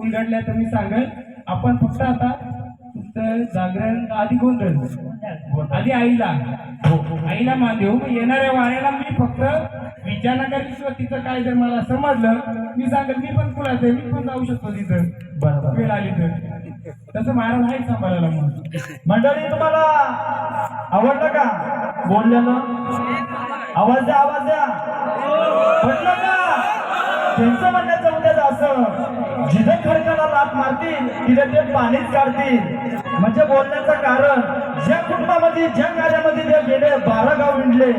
उलगडल्या तर मी सांगेल. आपण फक्त आता जागरण आधी कोण धरलं आधी आईला. आईला मान देऊ. मग येणाऱ्या वाऱ्याला मी फक्त विचारनगर तिचं काय जर मला समजलं मी सांगेल मी पण कुणाचं आहे? मी पण जाऊ शकतो तिथं. बरोबर. वेळ आली तर. तसं महाराज आहे सांभाळायला मग मंडळी तुम्हाला आवडलं का? बोललेलं? आवाज द्या आवाज द्या. पटलं का? त्यांचं म्हणण्याचं उद्याच असं. जिथे खडकाला लात मारतील तिथे ते पाणीच काढतील. म्हणजे बोलण्याचं कारण ज्या कुटुंबामध्ये ज्या कार्यामध्ये ते गेले बारा गाव विणले.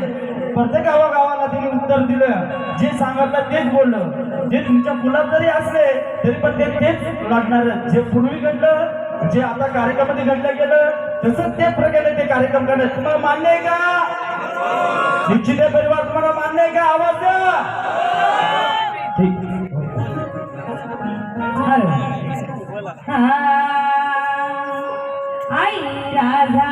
प्रत्येक गावागावाला तिने उत्तर दिलं. जे सांगितलं तेच बोललं. जे तुमच्या मुलात जरी असले तरी पण ते तेच लागणार जे पूर्वी घडलं जे आता कार्यक्रमामध्ये घडलं गेलं तसंच ते प्रकारे ते कार्यक्रम करणार तुम्हाला मान्य आहे का? निश्चित परिवार तुम्हाला मान्य आहे का? आवाज द्या. ठीक. आई राधा.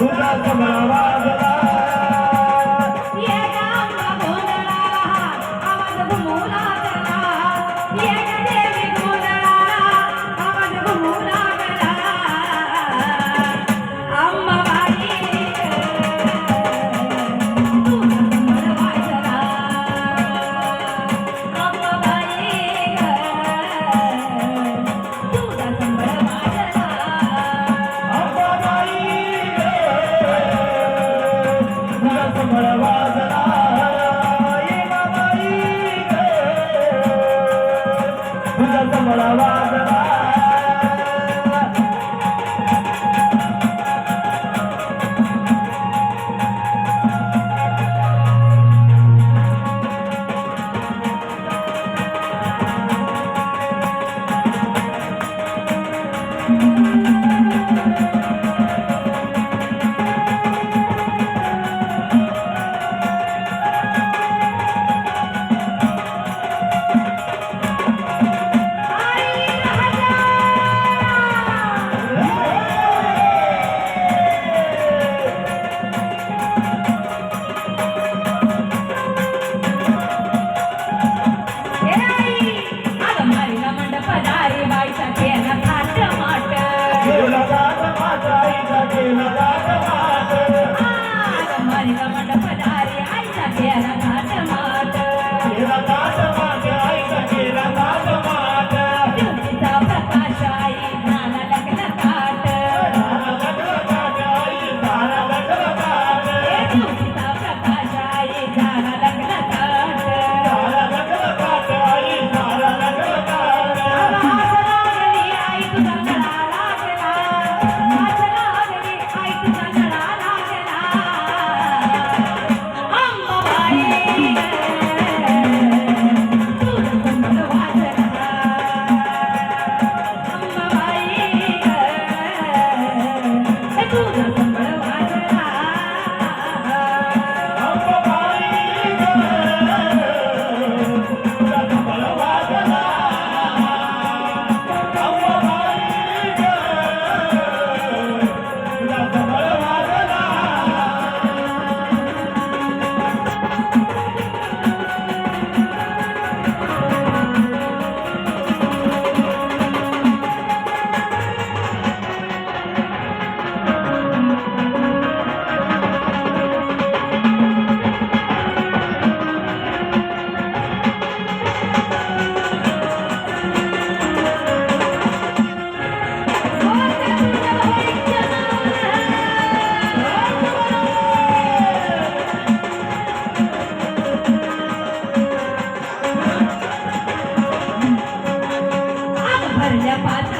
ये 人家发财。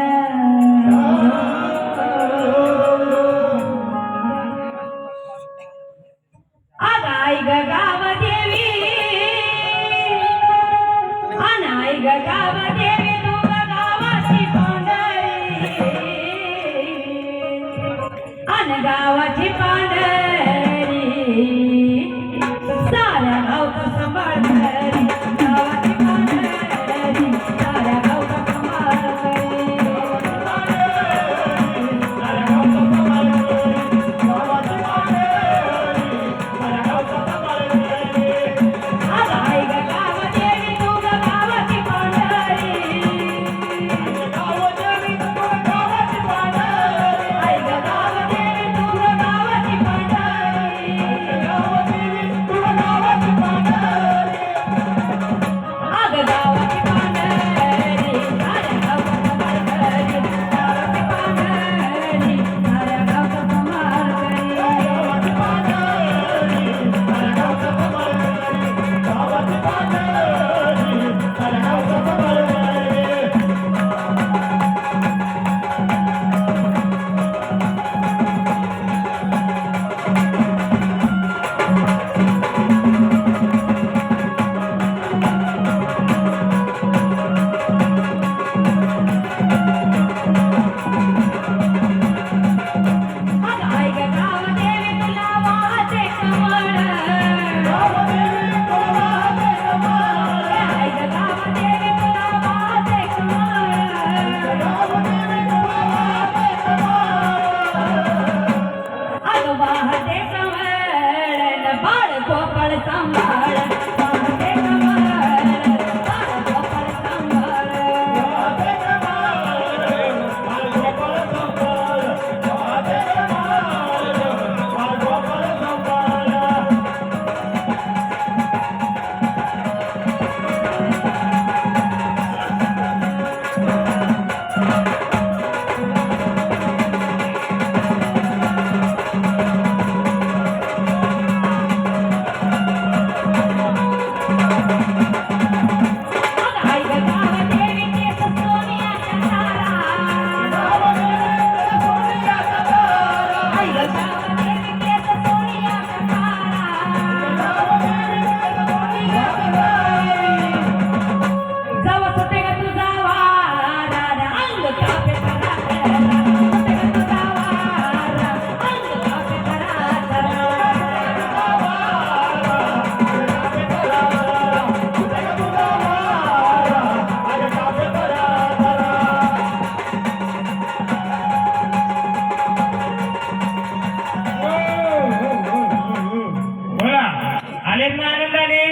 आलेत ना आनंदाने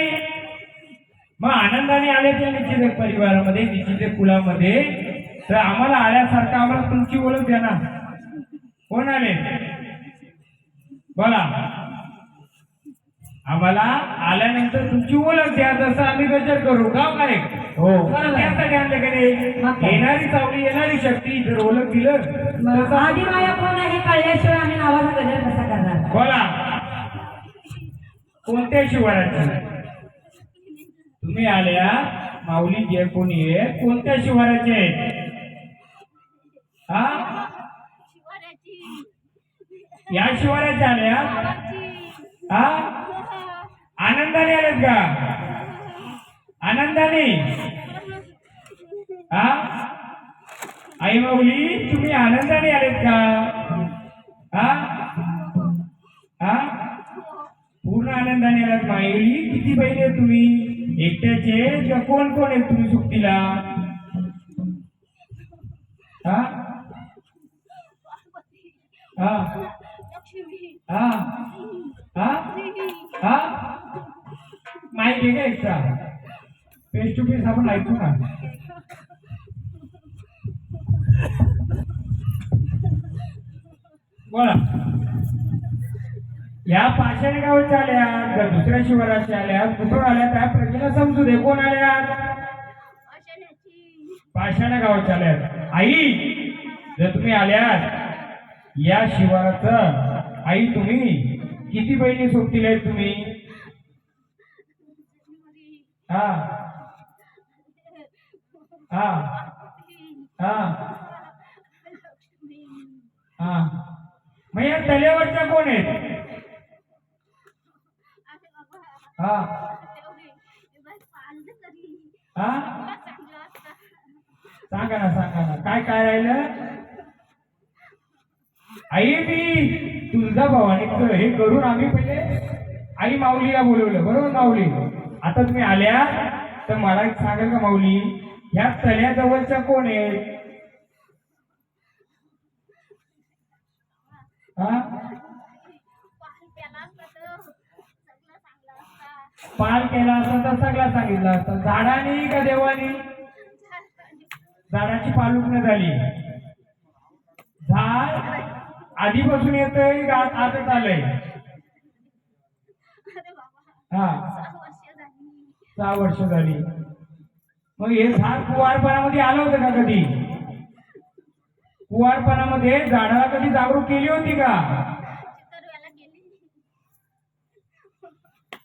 मग आनंदाने आले ते निश्चित परिवारामध्ये निश्चित कुलामध्ये. तर आम्हाला आल्यासारखं आम्हाला तुमची ओळख द्या ना. कोण आले? बोला. आम्हाला आल्यानंतर तुमची ओळख द्या जसं आम्ही गजर करू. का काय? हो. त्यासाठी नाही येणारी सावली येणारी शक्ती जर ओळख दिलं आधी माया कोण आहे हे कळल्याशिवाय आम्ही नावाचा गजर कसा करणार? बोला. कोणत्या शिवाराचे तुम्ही आल्या माऊली जे कोणी आहे कोणत्या शिवाराचे आहेत हा? या शिवाराच्या आल्या हा. आनंदाने आलेत का? आनंदाने? हा? आई माऊली तुम्ही आनंदाने आलेत का? हा? हा? पूर्ण आनंदाने आलात. मायली किती बहिणी तुम्ही? एकट्याचे? किंवा कोण कोण आहेत तुम्ही सुट्टीला? हा? हा? हा? हा? हा? माहिती आहे का एकटा? फेस टू फेस आपण ऐकू ना. बोला. या पाषाण गावाच्या आल्या का दुसऱ्या शिवाराच्या आल्या कुठून आल्या त्या प्रजेला समजू दे. कोण आल्या पाषाण गावाच्या आल्या आई जर तुम्ही आल्यात या शिवाराचं आई तुम्ही किती बहिणी सोबतील आहेत तुम्ही? हा. हा. हा. हा. मग या तल्यावरच्या कोण आहेत? हा. हा? सांगा ना सांगा ना. काय काय राहिलं? आई मी तुळजा भावाने हे करून आम्ही पहिले आई माऊलीला बोलवलं बरोबर माऊली? आता तुम्ही आल्या तर मला एक सांगाल का माऊली? ह्या तळ्याजवळच्या कोण आहेत? हा? पाल केला असता तर सगळा सांगितला असता. झाडानी का देवानी? झाडाची पालुकणं झाली. झाड आधीपासून येतंय का आजच आलंय. हा. सहा वर्ष झाली. मग हे झाड कुवारपणामध्ये आलं होतं का कधी? कुवारपणामध्ये झाडाला कधी जागरूक केली होती का?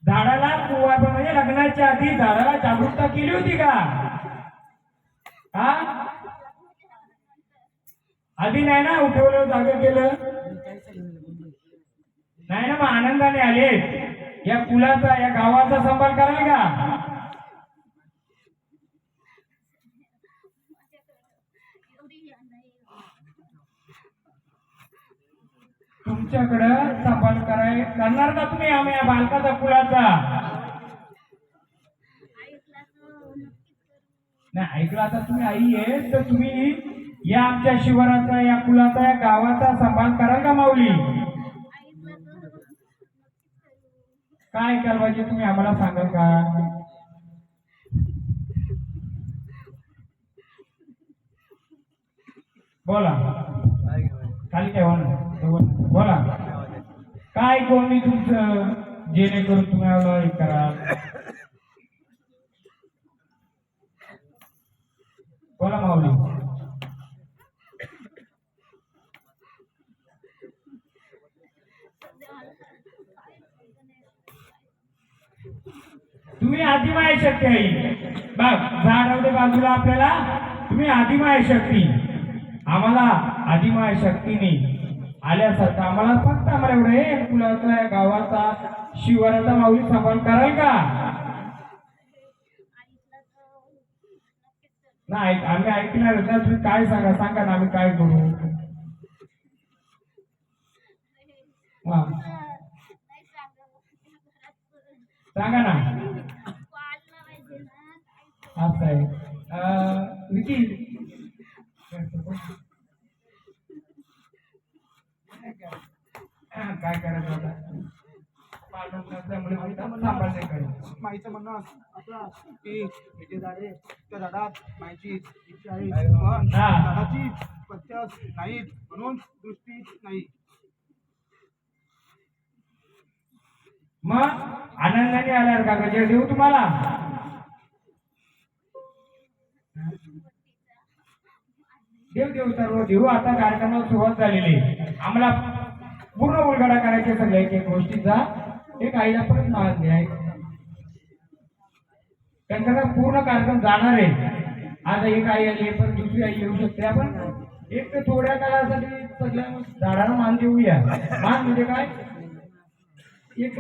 झाडाला कुवारपण म्हणजे लग्नाच्या आधी झाडाला जागरूकता केली होती का? हा? आधी नाही ना उठवलं जाग केलं? नाही ना मग आनंदाने आले. या कुलाचा या गावाचा सांभाळ कराल का? तुमच्याकडं सपाल कराय करणार का तुम्ही आम्ही या बालकाचा कुलाचा नाही ऐकलं आता तुम्ही आई आहे तर तुम्ही या आमच्या शिवाराचा या कुलाचा या गावाचा सांभाळ कराल का माऊली? काय करायला पाहिजे तुम्ही आम्हाला सांगाल का? बोला. खाली काय बोला. काय कोणी तुमचं जेणेकरून तुम्हाला हे करा बोला माऊली. तुम्ही आदिमाय शक्ती आई बघ झाड बाजूला आपल्याला. तुम्ही आदिमाय शक्ती. आम्हाला आदिमाय शक्तीने आल्यासारखं आम्हाला फक्त आम्हाला एवढं हे कुलाचा या गावाचा शिवाराचा माऊली सांभाळ कराल का? नाही आम्ही ऐकणार ना तुम्ही काय सांगा? सांगा ना आम्ही काय करू सांगा ना. असं आहे. विकी हा, काय करायचं आता पालक नसल्यामुळे म्हणतात सांभाळणे करायचं माईचं झाडे त्या झाडात आहे पण झाडाची पत्त्यास नाहीत म्हणून दृष्टीच नाही मग आनंदाने आल्यावर का गजर देऊ तुम्हाला? देव देव सर्व देऊ आता कार्यक्रमाला सुरुवात झालेली आम्हाला पूर्ण उलगडा करायचे सगळ्या एक एक गोष्टीचा. एक आईला परत मान आहे त्यांचा पूर्ण कार्यक्रम जाणार आहे. आज एक आई आली पण दुसरी आई येऊ शकते. आपण एक तर थोड्या काळासाठी सगळ्या झाडाला मान देऊया. मान म्हणजे काय? एक